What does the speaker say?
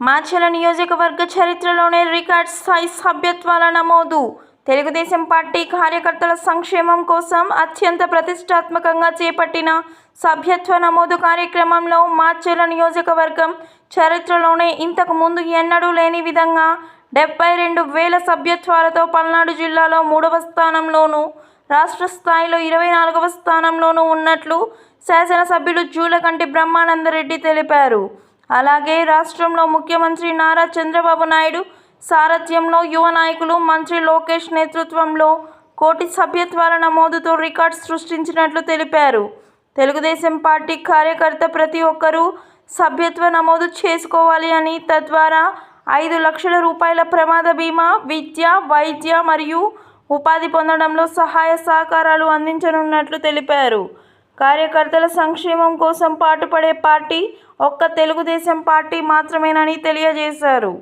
మాచల నియోజకవర్గ చరిత్రలోనే రికార్డ్ స్థాయి సభ్యత్వాల నమోదు. తెలుగుదేశం పార్టీ కార్యకర్తల సంక్షేమం కోసం అత్యంత ప్రతిష్టాత్మకంగా చేపట్టిన సభ్యత్వ నమోదు కార్యక్రమంలో మాచల నియోజకవర్గం చరిత్రలోనే ఇంతకు ముందు ఎన్నడూ లేని విధంగా డెబ్బై రెండు వేల సభ్యత్వాలతో పల్నాడు జిల్లాలో మూడవ స్థానంలోనూ రాష్ట్ర స్థాయిలో ఇరవై నాలుగవ స్థానంలోనూ ఉన్నట్లు శాసనసభ్యులు జూలకంటి బ్రహ్మానందరెడ్డి తెలిపారు. అలాగే రాష్ట్రంలో ముఖ్యమంత్రి నారా చంద్రబాబు నాయుడు సారథ్యంలో యువ నాయకులు మంత్రి లోకేష్ నేతృత్వంలో కోటి సభ్యత్వాల నమోదుతో రికార్డ్ సృష్టించినట్లు తెలిపారు. తెలుగుదేశం పార్టీ కార్యకర్త ప్రతి ఒక్కరూ సభ్యత్వ నమోదు చేసుకోవాలి అని తద్వారా ఐదు లక్షల రూపాయల ప్రమాద బీమా విద్య వైద్య మరియు ఉపాధి పొందడంలో సహాయ సహకారాలు అందించనున్నట్లు తెలిపారు. కార్యకర్తల సంక్షేమం కోసం పాటుపడే పార్టీ ఒక్క తెలుగుదేశం పార్టీ మాత్రమేనని తెలియజేశారు.